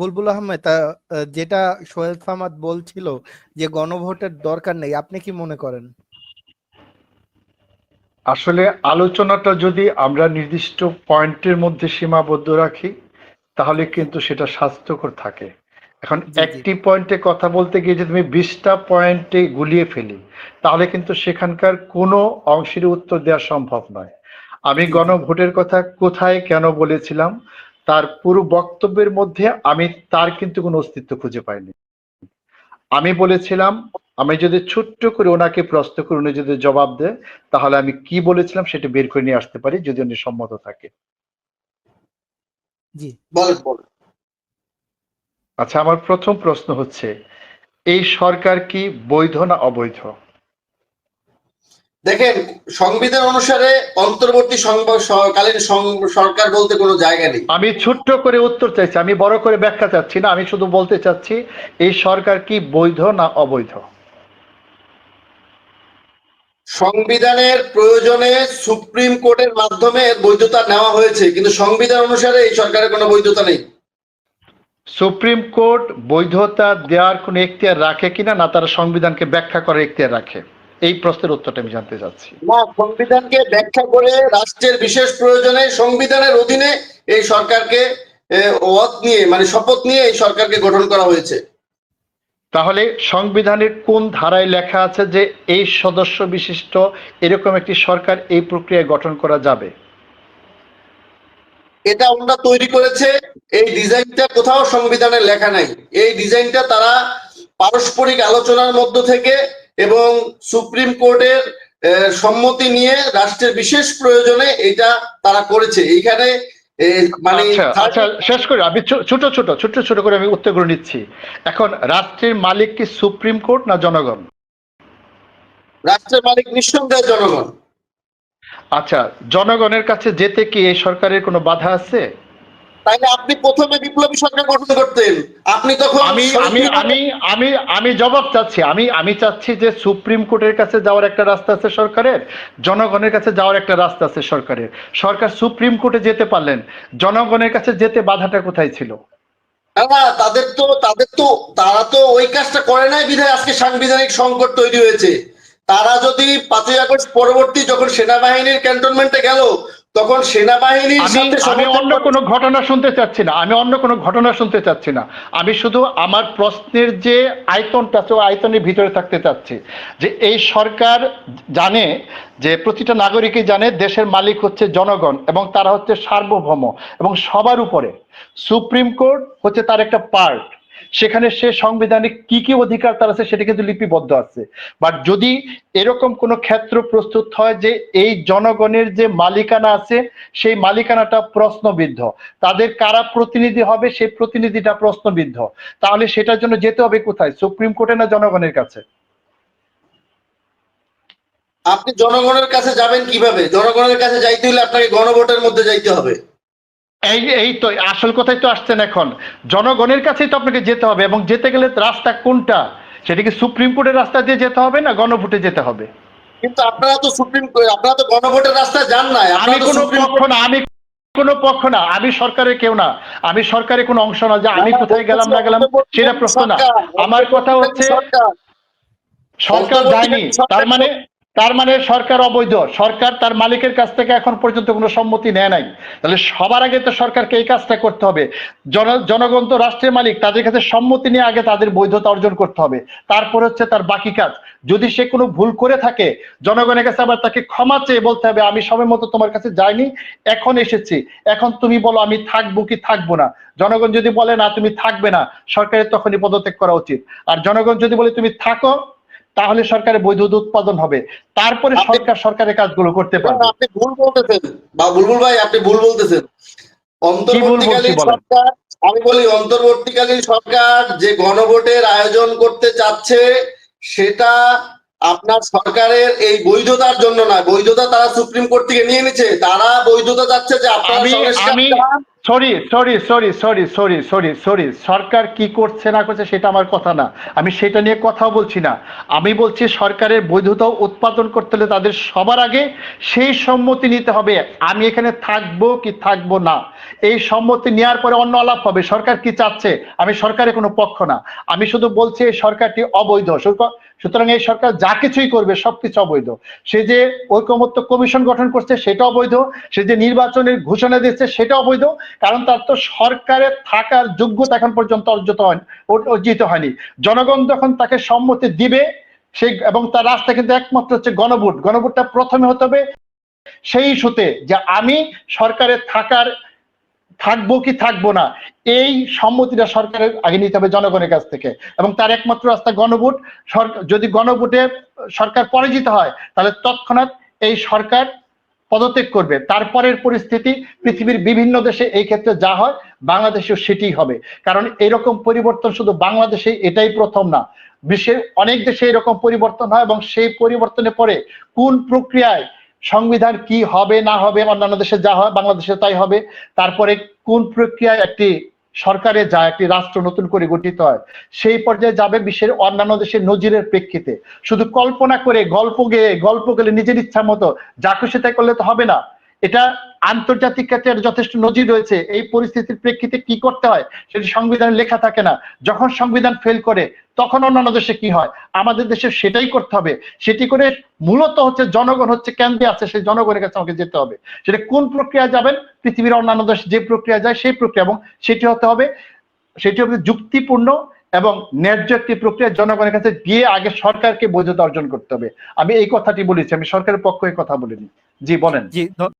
বুলবুল আহমেদ আহ, আহ, যেটা সোহেল সামাদ বলছিল যে গণভোটের দরকার নেই আপনি কি মনে করেন আসলে আলোচনাটা যদি আমরা নির্দিষ্ট পয়েন্টের মধ্যে সীমাবদ্ধ রাখি তাহলে কিন্তু সেটা স্বাস্থ্যকর থাকে এখন। একটি পয়েন্টে কথা বলতে গিয়ে যদি তুমি বিশটা পয়েন্টে গুলিয়ে ফেলি তাহলে কিন্তু সেখানকার কোনো অংশের উত্তর দেওয়া সম্ভব নয় আমি। গণভোটের কথা কোথায় কেন বলেছিলাম তার পুরো বক্তব্যের মধ্যে আমি তার কিন্তু কোনো অস্তিত্ব খুঁজে পাইনি। আমি বলেছিলাম আমি যদি ছোট্ট করে ওনাকে প্রশ্ন করে উনি যদি জবাব দেয় তাহলে আমি কি বলেছিলাম সেটা বের করে নিয়ে আসতে পারি যদি উনি সম্মত থাকে। বলেন বলেন। আচ্ছা আমার প্রথম প্রশ্ন হচ্ছে এই সরকার কি বৈধ না অবৈধ? দেখেন সংবিধান অনুসারে অন্তর্বর্তী কালীন সরকার বলতে কোনো জায়গা নেই। আমি ছোট্ট করে উত্তর চাইছি আমি বড় করে ব্যাখ্যা চাচ্ছি না আমি শুধু বলতে চাচ্ছি এই সরকার কি বৈধ না অবৈধ? সংবিধানের প্রয়োজনে সুপ্রিম কোর্টের মাধ্যমে বৈধতা নেওয়া হয়েছে কিন্তু সংবিধান অনুসারে এই সরকারের কোনো বৈধতা নেই। সুপ্রিম কোর্ট বৈধতা দেওয়ার কোনো এখতিয়ার রাখে কিনা না তারা সংবিধানকে ব্যাখ্যা করার এখতিয়ার রাখে। এই প্রশ্নের উত্তরটা আমি জানতে চাচ্ছি। না সংবিধানকে ব্যাখ্যা করে রাষ্ট্রের বিশেষ প্রয়োজনে সংবিধানের অধীনে এই সরকারকে ওয়াত নিয়ে মানে শপথ নিয়ে এই সরকারকে গঠন করা হয়েছে। তাহলে সংবিধানের কোন ধারায় লেখা আছে যে এই সদস্য বিশিষ্ট এরকম একটি সরকার এই প্রক্রিয়ায় গঠন করা যাবে? এটা ওনারা তৈরি করেছে এই ডিজাইনটা কোথাও সংবিধানে লেখা নাই। এই ডিজাইনটা তারা পারস্পরিক আলোচনার মধ্য থেকে এবং সুপ্রিম কোর্টের সম্মতি নিয়ে রাষ্ট্রের বিশেষ প্রয়োজনে এটা তারা করেছে। এইখানে মানে আচ্ছা আচ্ছা শেষ করে। আমি ছোট ছোট ছোট ছোট করে আমি উত্তরগুলো নিচ্ছি। এখন রাষ্ট্রের মালিক কি সুপ্রিম কোর্ট না জনগণ? রাষ্ট্রের মালিক নিঃসন্দেহে জনগণ। আচ্ছা জনগণের কাছে যেতে কি এই সরকারের কোনো বাধা আছে? তাইলে আপনি প্রথমে বিপ্লবী সরকার গঠন করতেন। আপনি তখন আমি আমি আমি আমি আমি জবাব চাচ্ছি। আমি আমি চাচ্ছি যে সুপ্রিম কোর্টের কাছে যাওয়ার একটা রাস্তা আছে সরকারের জনগণের কাছে যাওয়ার একটা রাস্তা আছে সরকারের। সরকার সুপ্রিম কোর্টে যেতে পারলেন জনগণের কাছে যেতে বাধাটা কোথায় ছিল? তাদের তো তাদের তো তারা তো ওই কাজটা করে নাই বিধায় আজকে সাংবিধানিক সংকট তৈরি হয়েছে। তারা যদি পাঁচই আগস্ট পরবর্তী যখন সেনাবাহিনীর ক্যান্টনমেন্টে গেল তখন সেনাবাহিনীর সাথে আমি অন্য কোনো ঘটনা শুনতে চাচ্ছি না। আমি অন্য কোনো ঘটনা শুনতে চাচ্ছি না। আমি শুধু আমার প্রশ্নের যে আয়তনটা আছে আয়তনের ভিতরে থাকতে চাচ্ছি যে এই সরকার জানে যে প্রতিটা নাগরিকই জানে দেশের মালিক হচ্ছে জনগণ এবং তারা হচ্ছে সার্বভৌম এবং সবার উপরে। সুপ্রিম কোর্ট হচ্ছে তার একটা পার্ট সেখানে সে সংবিধানে কি কি অধিকার তার আছে সেটা কিন্তু লিপিবদ্ধ আছে। বাট যদি এরকম কোনো ক্ষেত্র প্রস্তুত হয় যে এই জনগণের যে মালিকানা আছে, সেই মালিকানাটা প্রশ্নবিদ্ধ। তাদের কারা প্রতিনিধি হবে সেই প্রতিনিধিটা প্রশ্নবিদ্ধ। তাহলে সেটার জন্য যেতে হবে কোথায়? সুপ্রিম কোর্টে না জনগণের কাছে? আপনি জনগণের কাছে যাবেন কীভাবে? জনগণের কাছে যাইতে হলে আপনাকে গণভোটের মধ্যে যাইতে হবে। এই এই তো আসল কথাই তো আসছেন এখন। জনগণের কাছেই তো আপনাকে যেতে হবে এবং যেতে গেলে রাস্তা কোনটা? সেটা কি সুপ্রিম কোর্টের রাস্তা দিয়ে যেতে হবে না গণভোটে যেতে হবে? কিন্তু আপনারা তো সুপ্রিম আপনারা তো গণভোটের রাস্তায় যান নাই। আমি কোনো পক্ষ না আমি কোনো পক্ষ না আমি সরকারের কেউ না। আমি সরকারের কোনো অংশ না যে আমি কোথায় গেলাম না গেলাম সেটা প্রশ্ন না। আমার কথা হচ্ছে সরকার। সরকার যায়নি তার মানে তার মানে সরকার অবৈধ। সরকার তার মালিকের কাছ থেকে এখন পর্যন্ত কোনো সম্মতি নেয় নাই। তাহলে সবার আগে তো সরকারকে এই কাজটা করতে হবে। জন, জনগণ তো রাষ্ট্রের মালিক, তাদের কাছে সম্মতি নিয়ে আগে তাদের বৈধতা অর্জন করতে হবে। তারপর হচ্ছে তার বাকি কাজ। যদি সে কোনো ভুল করে থাকে, জনগণের কাছে আবার তাকে ক্ষমা চেয়ে বলতে হবে, আমি সময় মতো তোমার কাছে যাইনি, এখন এসেছি। এখন তুমি বলো, আমি থাকব কি থাকব না? জনগণ যদি বলে, না, তুমি থাকবে না, সরকারের তখনই পদত্যাগ করা উচিত। আর জনগণ যদি বলে, তুমি থাকো তাহলে সরকারের বৈধতা উৎপাদন হবে। তারপরে সরকার সরকারের কাজগুলো করতে পারবে। আপনি ভুল বলতেছেন। বা বুলবুল ভাই আপনি ভুল বলতেছেন। অন্তর্বর্তীকালীন সরকার আমি বলি অন্তর্বর্তীকালীন সরকার যে গণভোটের আয়োজন করতে চাচ্ছে সেটা আপনার সরকারের এই বৈধতার জন্য না। বৈধতা তারা সুপ্রিম কোর্ট থেকে নিয়ে নিচ্ছে তারা বৈধতা চাচ্ছে যে আপনারা sorry sorry sorry sorry sorry sorry sorry সরকার কি করছে, না করছে, সেটা আমার কথা না। আমি সেটা নিয়ে কথা বলছি না। আমি বলছি সরকারের বৈধতা উৎপাদন করতে হলে তাদের সবার আগে সেই সম্মতি নিতে হবে। আমি এখানে থাকব কি থাকব না। এই সম্মতি নেওয়ার পরে অন্য আলাপ হবে। সরকার কি চাচ্ছে? আমি সরকারের কোনো পক্ষ না। আমি শুধু বলছি এই সরকারটি অবৈধ। সুতরাং- এই সরকার যা কিছুই করবে সবকিছু অবৈধ। সে যে ঐকমত্য কমিশন গঠন করছে, সেটা অবৈধ। সে যে নির্বাচনের ঘোষণা দিচ্ছে, সেটা অবৈধ। কারণ তার তো সরকারের থাকার যোগ্যতা এখন পর্যন্ত অর্জিত অর- অর্জিত হয়নি। জনগণ যখন তাকে সম্মতি দিবে সেই এবং তার রাস্তা কিন্তু একমাত্র হচ্ছে গণভোট। গণভোটটা প্রথমে হতে হবে সেই ইস্যুতে যে আমি সরকারের থাকার থাকব কি থাকব না, এই সম্মতিটা সরকারের আগে নিতে হবে জনগণের কাছ থেকে। এবং তার একমাত্র রাস্তা গণভোট যদি গণভোটে সরকার পরাজিত হয়, তাহলে তৎক্ষণাৎ এই সরকার পদত্যাগ করবে। তারপরের পরিস্থিতি, পৃথিবীর বিভিন্ন দেশে এই ক্ষেত্রে যা হয়, বাংলাদেশেও সেটি হবে। কারণ এরকম পরিবর্তন শুধু বাংলাদেশে এটাই প্রথম না। বিশ্বের অনেক দেশে এরকম পরিবর্তন হয় এবং সেই পরিবর্তনের পরে কোন প্রক্রিয়ায় সংবিধান কি হবে, না হবে, অন্যান্য দেশে যা হয়, বাংলাদেশে তাই হবে। তারপরে কোন প্রক্রিয়ায় একটি সরকারে যা একটি রাষ্ট্র নতুন করে গঠিত হয়, সেই পর্যায়ে যাবে বিশ্বের অন্যান্য দেশের নজিরের প্রেক্ষিতে। শুধু কল্পনা করে গল্প গেয়ে, গল্প গেলে নিজের ইচ্ছা মতো, যা খুশি তাই করলে তো হবে না। এটা আন্তর্জাতিক ক্ষেত্রে যথেষ্ট নজির রয়েছে। এই পরিস্থিতির প্রেক্ষিতে কি করতে হয় সেটি সংবিধানে লেখা থাকে না। যখন সংবিধান ফেল করে, তখন অন্যান্য দেশে কি হয়? আমাদের দেশে সেটাই করতে হবে। সেটি করে মূলত হচ্ছে জনগণ হচ্ছে কেন্দ্রে আছে, সেই জনগণের কাছে আমাকে যেতে হবে। সেটা কোন প্রক্রিয়া যাবেন? পৃথিবীর অন্যান্য দেশ যে প্রক্রিয়া যায়, সেই প্রক্রিয়া এবং সেটি হতে হবে, সেটি হবে যুক্তিপূর্ণ এবং ন্যায্য একটি প্রক্রিয়া জনগণের কাছে গিয়ে আগে সরকারকে বৈধতা অর্জন করতে হবে। আমি এই কথাটি বলেছি, আমি সরকারের পক্ষে কথা বলিনি। জি, বলেন। জি